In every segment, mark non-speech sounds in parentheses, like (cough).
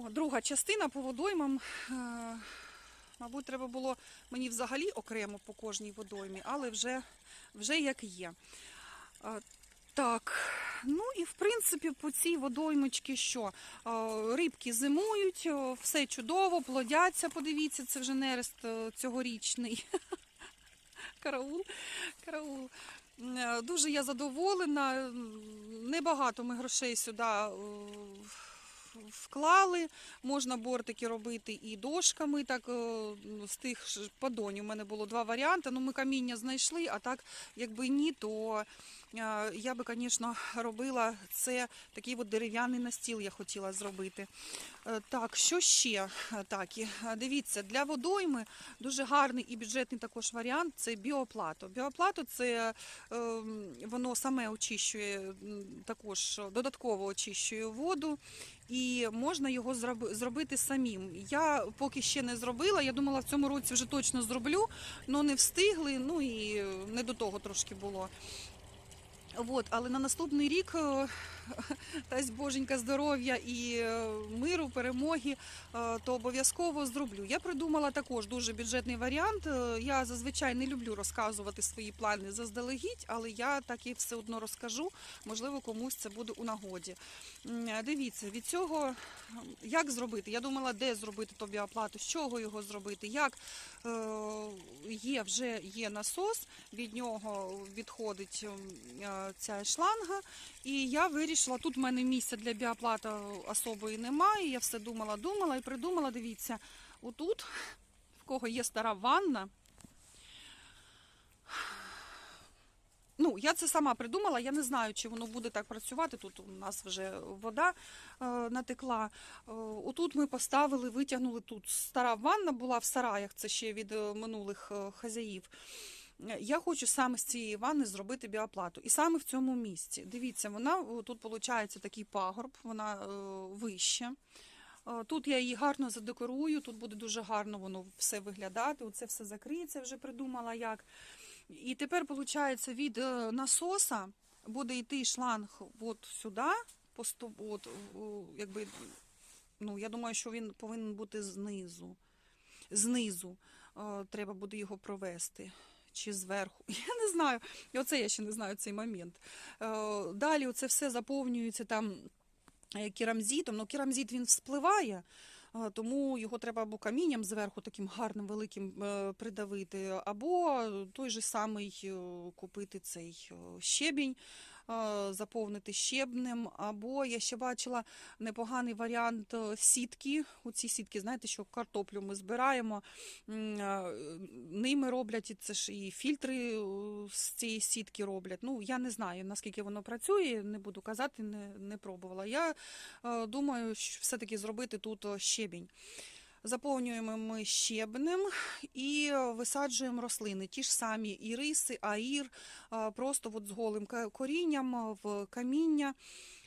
О, друга частина по водоймам. Е, Мабуть, треба було мені взагалі окремо по кожній водоймі, але вже, вже як є. Е, Так, ну і в принципі по цій водоймочці що? Е, Рибки зимують, все чудово, плодяться, подивіться, це вже нерест цьогорічний. (laughs) Караул, караул. Дуже я задоволена. Небагато ми грошей сюди вклали. Можна бортики робити і дошками. Так е, з тих ж подонів. У мене було два варіанти. Ну, ми каміння знайшли, а так, якби ні, то е, я би, звісно, робила це такий от дерев'яний настіл я хотіла зробити. Е, Так, що ще? Так, дивіться, для водойми дуже гарний і бюджетний також варіант це біоплато. Біоплато це воно саме очищує також додатково очищує воду. І можна його зробити самим. Я поки ще не зробила. Я думала, в цьому році вже точно зроблю, але не встигли. Ну і не до того трошки було. От, але на наступний рік е, (laughs) дасть боженька здоров'я і е, миру, перемоги, е, то обов'язково зроблю. Я придумала також дуже бюджетний варіант. Е, Я зазвичай не люблю розказувати свої плани заздалегідь, але я так і все одно розкажу. Можливо, комусь це буде у нагоді. Дивіться, від цього як зробити? Я думала, де зробити тобі оплату, з чого його зробити, як є вже є насос, від нього відходить ця шланга. І я вирішила, тут в мене місця для біоплати особої немає. Я все думала, думала і придумала. Дивіться, отут, в кого є стара ванна. Ну, я це сама придумала, я не знаю, чи воно буде так працювати. Тут у нас вже вода е, натекла. Е, отут ми поставили, витягнули тут. Стара ванна була в сараях, це ще від е, минулих е, хазяїв. Е, Я хочу саме з цієї ванни зробити біоплату. І саме в цьому місці. Дивіться, вона тут виходить такий пагорб, вона е, вища. Е, Тут я її гарно задекорую, тут буде дуже гарно воно все виглядати. Оце все закриється, вже придумала як. І тепер, виходить, від насоса буде йти шланг от сюди, от, якби, ну, я думаю, що він повинен бути знизу. Знизу треба буде його провести. Чи зверху, (laughs) я не знаю. Оце я ще не знаю цей момент. Е, Далі це все заповнюється там е, керамзитом. Ну, керамзит він вспливає, е, тому його треба або камінням зверху таким гарним великим придавити, або той же самий купити цей щебінь, заповнити щебнем, або я ще бачила непоганий варіант е, сітки. У ці сітки, знаєте, що картоплю ми збираємо, е, ними роблять і це ж і фільтри е, з цієї сітки роблять. Ну, я не знаю, наскільки воно працює, не буду казати, не, не пробувала. Я думаю, що все-таки зробити тут щебінь. Заповнюємо ми щебнем і висаджуємо рослини. Ті ж самі і риси, аїр, просто от з голим корінням в каміння.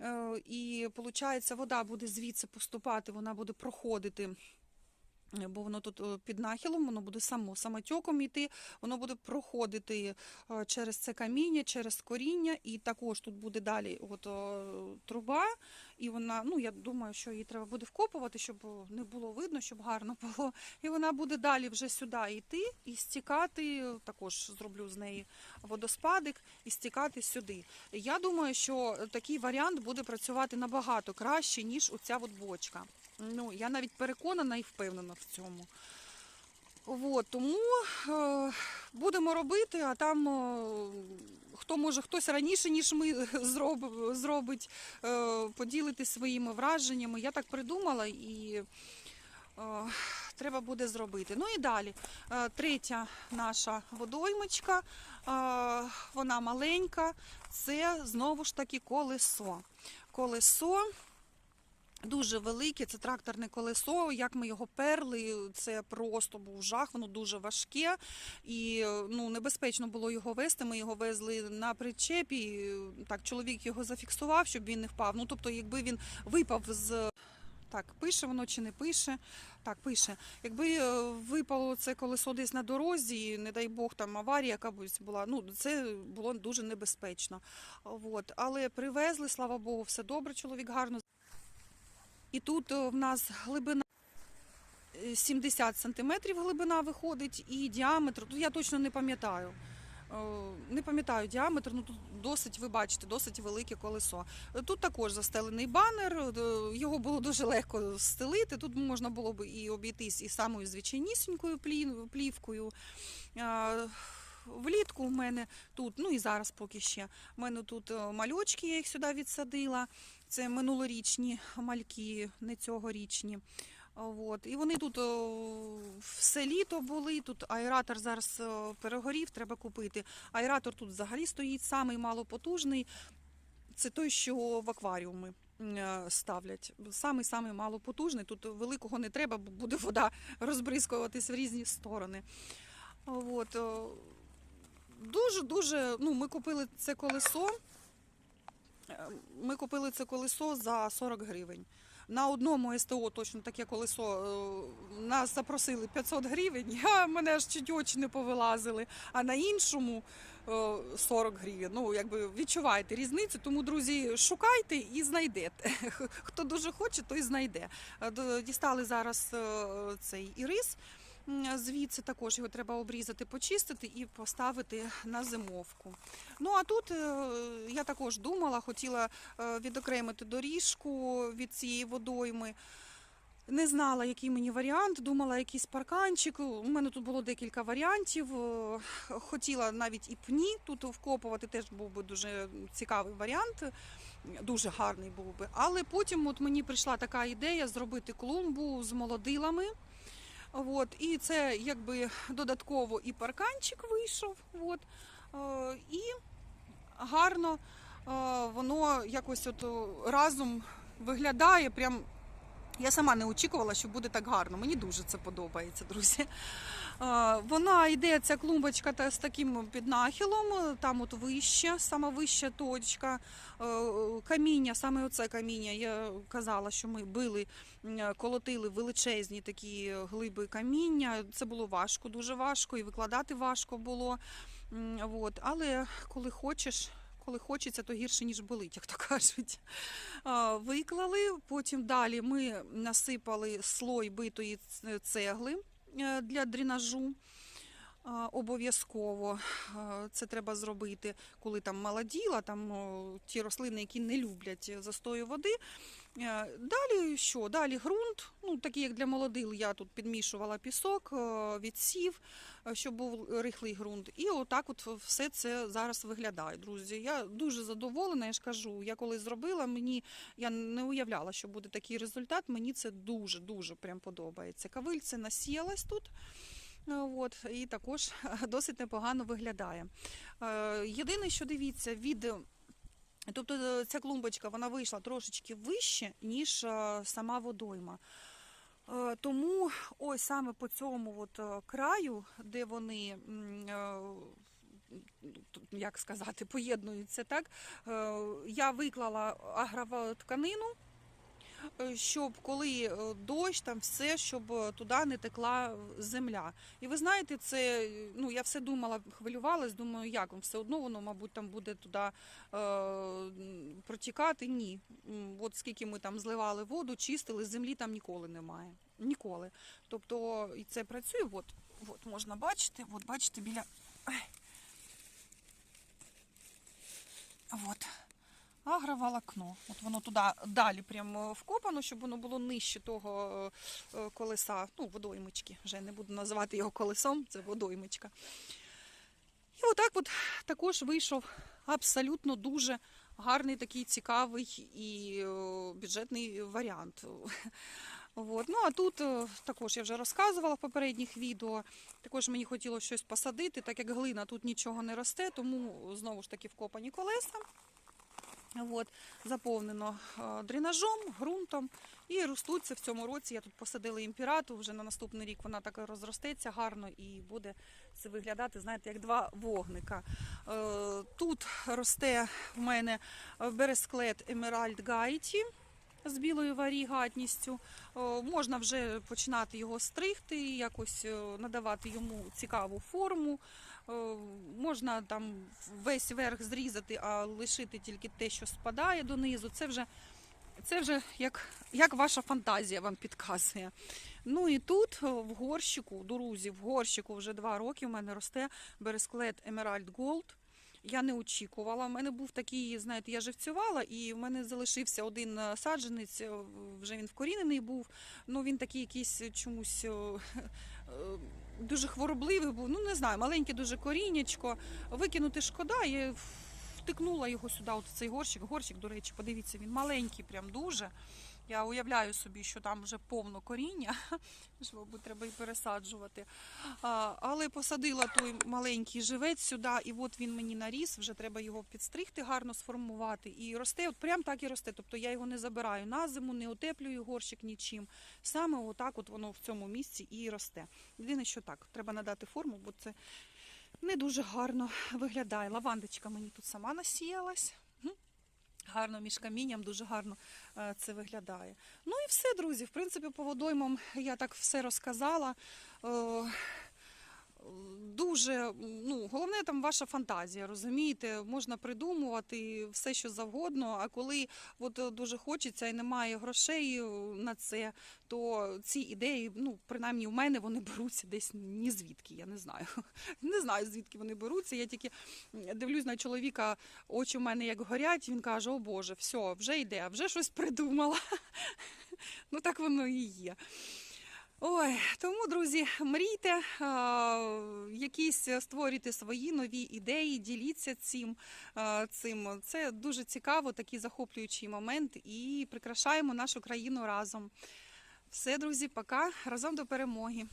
Е, І виходить, вода буде звідси поступати, вона буде проходити. Бо воно тут е, під нахилом, воно буде само самотьоком йти, воно буде проходити е, через це каміння, через коріння, і також тут буде далі от, труба, і вона, ну я думаю, що її треба буде вкопувати, щоб не було видно, щоб гарно (laughs) було. І вона буде далі вже сюди йти і стікати. Також зроблю з неї водоспадик і стікати сюди. Я думаю, що такий варіант буде працювати набагато краще, ніж оця от бочка. Ну, я навіть переконана і впевнена в цьому. От, тому е, будемо робити, а там е, хто може хтось раніше, ніж ми (laughs) зроб, зробить, е, поділити своїми враженнями. Я так придумала і е, треба буде зробити. Ну і далі. Е, третя наша водоймочка, е, вона маленька, це знову ж таки колесо. Колесо. Дуже велике, це тракторне колесо. Як ми його перли, це просто був жах, воно дуже важке і ну, небезпечно було його вести. Ми його везли на причепі. Так, чоловік його зафіксував, щоб він не впав. Ну, тобто, якби він випав з. Так, пише воно чи не пише. Так, пише. Якби е, випало це колесо десь на дорозі, не дай Бог, там аварія якась була, ну це було дуже небезпечно. От. Але привезли, слава Богу, все добре, чоловік гарно І тут е, в нас глибина е, 70 сантиметрів глибина виходить, і діаметр, я точно не пам'ятаю. Е, Не пам'ятаю діаметр, ну тут досить, ви бачите, досить велике колесо. Е, Тут також застелений банер, е, його було дуже легко стелити. Тут можна було б і обійтись і самою звичайнісінькою плівкою. Е, Влітку в мене тут, ну і зараз поки ще, в мене тут е, мальочки, я їх сюди відсадила. Це минулорічні мальки, не цьогорічні. От. І вони тут о, все літо були. Тут аератор зараз о, перегорів, треба купити. Аератор тут взагалі стоїть самий малопотужний. Це той, що в акваріуми е, ставлять. Самий самий малопотужний. Тут великого не треба, бо буде вода розбризкуватись в різні сторони. Дуже дуже. Ну, ми купили це колесо. Е, Ми купили це колесо за 40 гривень. На одному СТО точно таке колесо е, нас запросили 500 гривень, (laughs) я мене аж чуть очі не повилазили. А на іншому е, 40 гривень. Ну, якби відчуваєте різницю. Тому, друзі, шукайте і знайдете. (laughs) Хто дуже хоче, той знайде. Е, Дістали зараз е, цей ірис. Звідси також його треба обрізати, почистити і поставити на зимовку. Ну а тут е, я також думала, хотіла е, відокремити доріжку від цієї водойми. Не знала, який мені варіант, думала якийсь парканчик. У мене тут було декілька варіантів. Е, Хотіла навіть і пні тут вкопувати, теж був би дуже цікавий варіант, дуже гарний був би. Але потім от мені прийшла така ідея зробити клумбу з молодилами. От, і це якби додатково і парканчик вийшов. От, е, і гарно е, воно якось от е, разом виглядає. Прям я сама не очікувала, що буде так гарно. Мені дуже це подобається, друзі. Е, Вона йде, ця клумбочка та з таким піднахилом, там от вище, сама вища точка. Е, Каміння, саме оце каміння, я казала, що ми били, колотили величезні такі глиби каміння. Це було важко, дуже важко, і викладати важко було. От. Але коли хочеш, коли хочеться, то гірше, ніж болить, як то кажуть. Виклали, потім далі ми насипали слой битої цегли е, для дренажу. Обов'язково це треба зробити, коли там молоділа, там ті рослини, які не люблять застою води. Е, Далі що? Далі ґрунт, ну такий як для молодил, я тут підмішувала пісок, е, відсів, е, щоб був рихлий ґрунт. І отак от все це зараз виглядає, друзі. Я дуже задоволена, я ж кажу, я коли зробила, мені я не уявляла, що буде такий результат. Мені це дуже-дуже прям подобається. Кавильце насіялась тут. От, і також (laughs) досить непогано виглядає. Єдине, що дивіться, від Тобто е, ця клумбочка вона вийшла трошечки вище, ніж е, сама водойма. Е, Тому ось саме по цьому от краю, де вони, як сказати, (laughs) поєднуються, так, я виклала агрову тканину, щоб коли е, дощ, там все, щоб е, туди не текла земля. І ви знаєте, це ну я все думала, хвилювалась, думаю, як все одно воно, мабуть, там буде туди е, протікати. Ні. От скільки ми там зливали воду, чистили, землі там ніколи немає. Ніколи. Тобто і це працює. От, от можна бачити, от бачите, біля. От. Агроволокно. От воно туди далі прямо вкопано, щоб воно було нижче того е, е, колеса, ну, водоймички. Вже не буду називати його колесом, це водоймичка. І отак от також вийшов абсолютно дуже гарний такий цікавий і е, бюджетний варіант. От. Ну а тут також я вже розказувала в попередніх відео. Також мені хотілося щось посадити, так як глина тут нічого не росте, тому знову ж таки вкопані колеса. От, заповнено дренажом, ґрунтом і ростуться в цьому році. Я тут посадила імпірату. Вже на наступний рік вона так розростеться гарно і буде це виглядати, знаєте, як два вогника. Е, Тут росте в мене бересклет Emerald Гайті з білою варігатністю. Е, Можна вже починати його стригти, якось е, надавати йому цікаву форму. Е, Можна там весь верх зрізати, а лишити тільки те, що спадає донизу. Це вже Це вже як, як ваша фантазія вам підказує. Ну і тут е, в горщику, друзі, в горщику вже два роки в мене росте бересклет Emerald Gold. Я не очікувала. У мене був такий, знаєте, я живцювала, і в мене залишився один е, саджанець, вже він вкорінений був. Ну він такий якийсь чомусь (laughs) дуже хворобливий був. Ну не знаю, маленьке дуже корінечко. Викинути шкода. Я втикнула його сюди, от в цей горщик. Горщик, до речі, подивіться, він маленький, прям дуже. Я уявляю собі, що там вже повно коріння, (laughs) що, мабуть, треба і пересаджувати. Але посадила той маленький живець сюди, і от він мені наріс, вже треба його підстригти, гарно сформувати. І росте, от прям так і росте. Тобто я його не забираю на зиму, не утеплюю горщик нічим. Саме отак от воно в цьому місці і росте. Єдине, що так, треба надати форму, бо це не дуже гарно виглядає. Лавандочка мені тут сама насіялась. Гарно між камінням, дуже гарно е, це виглядає. Ну і все, друзі. В принципі, по водоймам я так все розказала. Дуже, ну, головне там ваша фантазія, розумієте, можна придумувати все, що завгодно. А коли от дуже хочеться і немає грошей е, на це, то ці ідеї, ну принаймні у мене вони беруться десь ні звідки. Я не знаю. (laughs) Не знаю звідки вони беруться. Я тільки дивлюсь на чоловіка, очі у мене як горять. Він каже: О Боже, все, вже йде, вже щось придумала. (laughs) Ну так воно і є. Ой, тому, друзі, мрійте, а, якісь створюйте свої нові ідеї, діліться цим, а, цим. Це дуже цікаво, такий захоплюючий момент, і прикрашаємо нашу країну разом. Все, друзі, пока. Разом до перемоги.